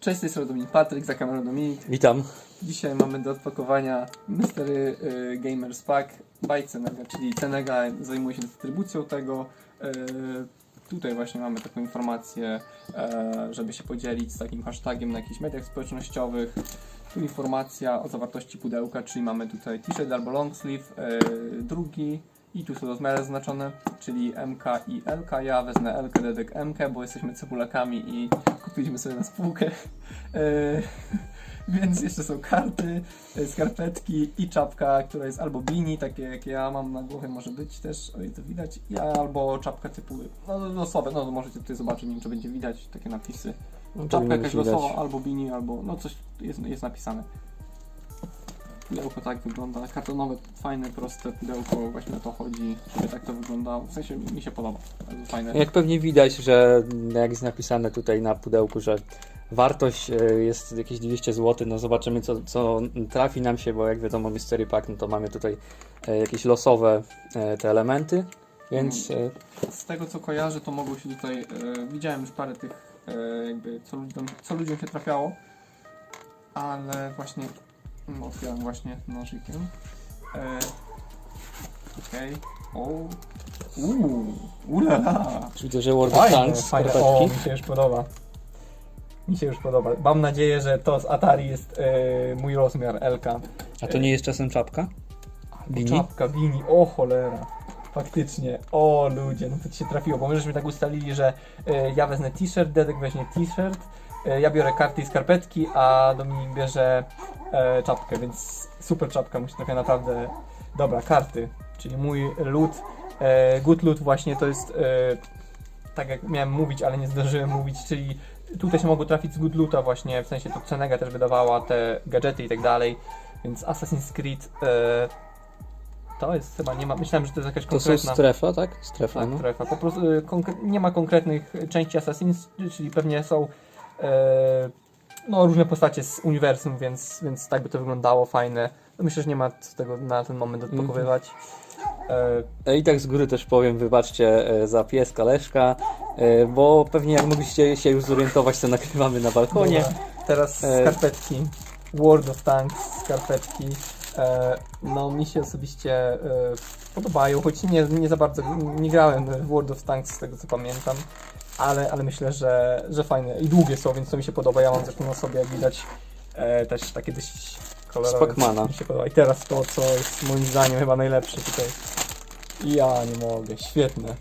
Cześć, z tej strony Dominik Patryk, za kamerą Dominik. Witam. Dzisiaj mamy do odpakowania Mystery y, Gamers Pack by Cenega, czyli Cenega zajmuje się dystrybucją tego. Y, tutaj właśnie mamy taką informację, e, żeby się podzielić z takim hashtagiem na jakichś mediach społecznościowych. Tu informacja o zawartości pudełka, czyli mamy tutaj t-shirt albo long sleeve, drugi i tu są rozmiary zaznaczone, czyli MK i LK. Ja wezmę LK, Dedek MK, bo jesteśmy cebulakami i kupiliśmy sobie na spółkę. E, więc jeszcze są karty, e, skarpetki i czapka, która jest albo bini, takie jak ja mam na głowie, może być też, o ile to widać, i albo czapka typu, no losowe, no możecie tutaj zobaczyć, nie wiem czy będzie widać takie napisy. No, Czapka jakaś losowa, albo bini, albo no coś jest, jest napisane. Pudełko tak wygląda, kartonowe, fajne, proste pudełko, właśnie o to chodzi, żeby tak to wyglądało. W sensie mi się podoba, bardzo fajne. Jak pewnie widać, że jak jest napisane tutaj na pudełku, że wartość e, jest jakieś 200 zł, no zobaczymy co, co trafi nam się, bo jak wiadomo Mystery Pack, no to mamy tutaj e, jakieś losowe e, te elementy, więc e, Z tego co kojarzę, to mogło się tutaj, widziałem już parę tych, jakby co ludziom, co ludziom się trafiało, ale właśnie, no, otwieram właśnie nożykiem. E, Okej, o, uuu, ulala. widzę, że World of Tanks, fajne. O, skarpetki. mi się już podoba. Mi się już podoba. Mam nadzieję, że to z Atari jest e, mój rozmiar LK. A to nie jest czasem czapka? Bini? Czapka, bini, o cholera. Faktycznie, o ludzie, no to ci się trafiło, bo my żeśmy tak ustalili, że e, ja wezmę t-shirt, Dedek weźmie t-shirt, ja biorę karty i skarpetki, a Dominik bierze e, czapkę, więc super czapka, mu się trafia naprawdę dobra, karty, czyli mój loot, e, good loot właśnie to jest, e, tak jak miałem mówić, ale nie zdążyłem mówić, czyli tutaj się mogło trafić z good loota właśnie, w sensie to Cenega też wydawała te gadżety i tak dalej, więc Assassin's Creed e, to jest chyba, nie ma, myślałem, że to jest jakaś To są konkretna strefa, tak? Strefa, tak, no. strefa. Po prostu konkre- nie ma konkretnych części Assassin's, czyli pewnie są e, no, różne postacie z uniwersum, więc, więc tak by to wyglądało, fajne. No, myślę, że nie ma co tego na ten moment odpakowywać. E, E, I tak z góry też powiem, wybaczcie e, za pieska Leszka, e, bo pewnie jak mogliście się już zorientować, to nagrywamy na balkonie. dobra. Teraz E, skarpetki. World of Tanks, skarpetki. E, no mi się osobiście e, podobają, choć nie, nie za bardzo, nie grałem w World of Tanks z tego co pamiętam, ale, ale myślę, że, że fajne i długie są, więc to mi się podoba. Ja mam zresztą na sobie, jak widać, e, też takie dość kolorowe. Z Pacmana. Mi się podoba. I teraz to, co jest moim zdaniem chyba najlepsze tutaj. Ja nie mogę, świetne.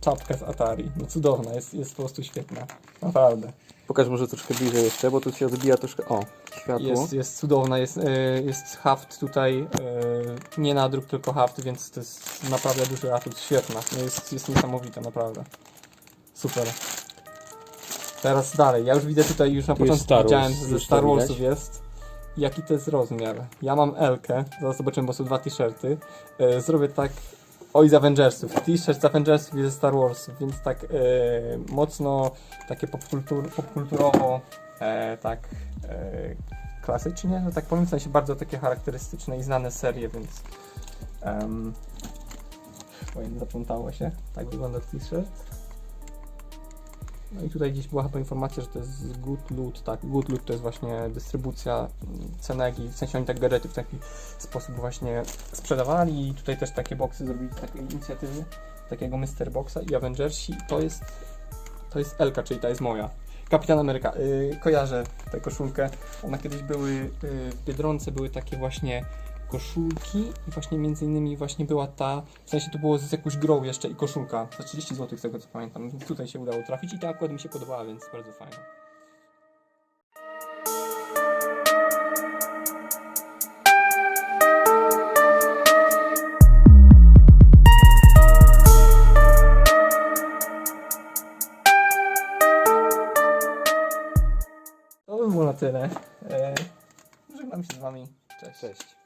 Czapka z Atari, no cudowna, jest, jest po prostu świetna, naprawdę. Pokaż może troszkę bliżej jeszcze, bo tu się odbija troszkę. O, światło. Jest, jest cudowna, jest, e, jest haft tutaj, e, nie nadruk, tylko haft, więc to jest naprawdę duży atut, świetna, jest, jest niesamowita, naprawdę. Super. Teraz dalej, ja już widzę tutaj, już na początku Star Wars, widziałem, że ze już to Star Warsów widać. jest. Jaki to jest rozmiar? Ja mam L-kę, zaraz zobaczymy, bo są dwa t-shirty. E, zrobię tak, oj z Avengersów, t-shirt z Avengersów i ze Star Warsów, więc tak e, mocno takie popkultur, popkulturowo, e, tak e, klasycznie, że tak powiem, w sensie bardzo takie charakterystyczne i znane serie, więc um, zaplątało się. Tak wygląda t-shirt. No i tutaj gdzieś była chyba informacja, że to jest Good Loot, tak, Good Loot to jest właśnie dystrybucja mm, Cenegi, w sensie oni tak gadżety w taki sposób właśnie sprzedawali i tutaj też takie boxy zrobili z takiej inicjatywy, takiego Mystery Boxa i Avengersi, to jest to jest Elka, czyli ta jest moja. Kapitan Ameryka. Yy, kojarzę tę koszulkę. Ona kiedyś były yy, w Biedronce były takie właśnie koszulki i właśnie między innymi właśnie była ta, w sensie to było z jakąś grą jeszcze i koszulka za 30 zł z tego co pamiętam. Tutaj się udało trafić i ta akurat mi się podobała, więc bardzo fajna. To by było na tyle. E, żegnam się z wami. Cześć. Cześć.